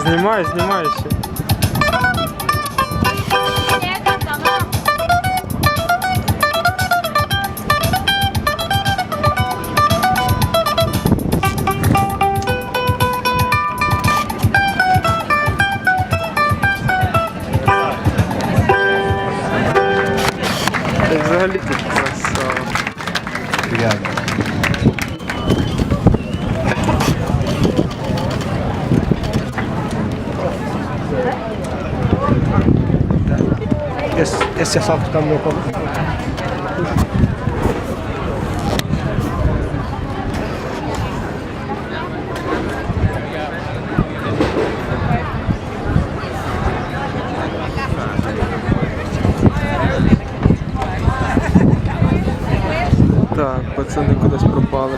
Знімай, знімай ще. Та й взагалі тут красава. Esse, esse assalto que caminhou com Так, пацани кудись пропали.